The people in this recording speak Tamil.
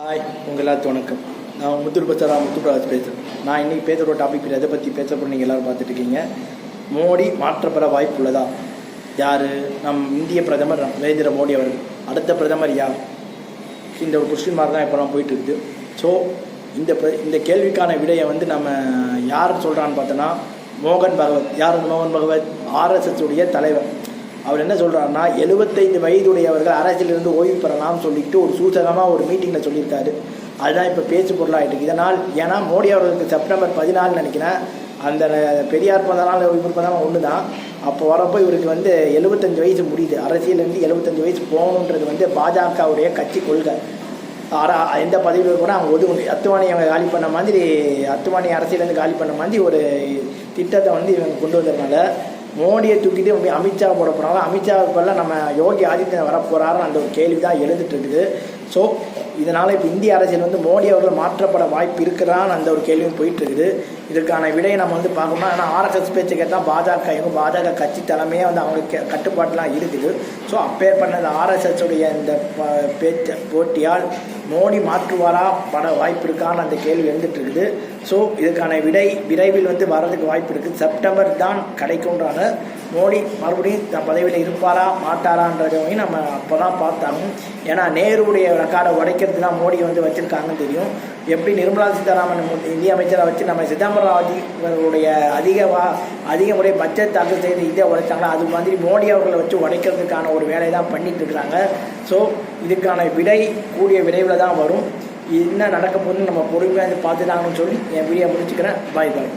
ஹாய் உங்கள் எல்லாத்துக்கும் வணக்கம். நான் முத்துரு பச்சாரா முத்துராஜ் பேசுகிறேன் நான் இன்றைக்கி பேசுகிற டாபிக் எதை பற்றி பேச போகிற நீங்கள் எல்லோரும் பார்த்துட்டு இருக்கீங்க. மோடி மாற்றப்பட வாய்ப்புள்ளதா யார்? நம் இந்திய பிரதமர் நரேந்திர மோடி அவர்கள். அடுத்த பிரதமர் யார்? இந்த ஒரு கொஸ்டின் மார்க் தான் இப்போலாம் போயிட்டு இருக்குது. ஸோ இந்த இந்த கேள்விக்கான விடையை வந்து நம்ம யார் சொல்கிறான்னு பார்த்தோன்னா மோகன் பகவத். யார் மோகன் பகவத்? ஆர்எஸ்எஸ் உடைய தலைவர். அவர் என்ன சொல்கிறாருன்னா எழுபத்தைந்து வயதுடையவர்கள் அரசியலிருந்து ஓய்வு பெறலாம்னு சொல்லிட்டு ஒரு சூசகமாக ஒரு மீட்டிங்கில் சொல்லியிருக்காரு. அதுதான் இப்போ பேச்சு பொருளாகிட்டு இதனால் ஏன்னா மோடி அவர்களுக்கு செப்டம்பர் பதினாலு நினைக்கிறேன். அந்த பெரியார் பிறந்தநாள் இவர் பிறந்தநாள் ஒன்று தான் அப்போ வரப்போ இவருக்கு வந்து எழுபத்தஞ்சு வயசு முடியுது. அரசியலேருந்து எழுபத்தஞ்சு வயசு போகணுன்றது வந்து பாஜகவுடைய கட்சி கொள்கை. ஆரா எந்த பதவியில் கூட அவங்க ஒதுக்கணும். அத்துவாணி அவங்க காலி பண்ண மாதிரி அத்துவாணி அரசியலேருந்து காலி பண்ண மாதிரி ஒரு திட்டத்தை வந்து இவங்க கொண்டு வந்ததுனால மோடியை தூக்கிட்டு அப்படியே அமித்ஷா போட போகிறாங்க அமித்ஷாவுக்கு பதிலாக நம்ம யோகி ஆதித்யநாத் வரப்போகிறாருன்னு அந்த ஒரு கேள்வி தான் எழுந்துட்டு இருக்குது. ஸோ இதனால் இப்போ இந்திய அரசியல் வந்து மோடி அவர்கள் மாற்றப்பட வாய்ப்பு இருக்கிறான்னு அந்த ஒரு கேள்வியும் போயிட்டு இருக்குது இதற்கான விடையை நம்ம வந்து பார்க்கணும்னா ஆனால் ஆர்எஸ்எஸ் பேச்சு கேட்டால் பாஜக இவங்க பாஜக கட்சி தலைமையே வந்து அவங்களுக்கு கட்டுப்பாட்டெலாம் இருக்குது. ஸோ அப்பேர் பண்ணது RSS இந்த பேச்சு போட்டியால் மோடி மாற்றுவாரா? பட வாய்ப்பு இருக்கான்னு அந்த கேள்வி எழுந்துட்டு இருக்குது ஸோ இதுக்கான விடை விரைவில் வந்து வரதுக்கு வாய்ப்பு இருக்குது செப்டம்பர் தான் கிடைக்கும்ன்றாங்க மோடி மறுபடியும் த பதவியில் இருப்பாரா மாட்டாரான்றதையும் நம்ம அப்போ தான் பார்த்தாலும் ஏன்னா நேருடைய ரெக்கார்டை உடைக்கிறது தான் மோடி வந்து வச்சுருக்காங்கன்னு தெரியும். எப்படி நிர்மலா சீதாராமன் இந்திய அமைச்சரை வச்சு நம்ம சிதம்பரம் அவர்களுடைய அதிக வா அதிக முறை பட்ஜெட் தாக்கல் செய்து இதை உடைச்சாங்களோ அது மாதிரி மோடி அவர்களை வச்சு உடைக்கிறதுக்கான ஒரு வேலையை தான் பண்ணிட்டு இருக்கிறாங்க. ஸோ இதுக்கான விடை கூடிய விரைவில் தான் வரும். என்ன நடக்க போகுதுன்னு நம்ம பொறுமையாக பார்த்துட்டாங்கன்னு சொல்லி என் வீடியோ முடிச்சுக்கிறேன். பாய் பாய்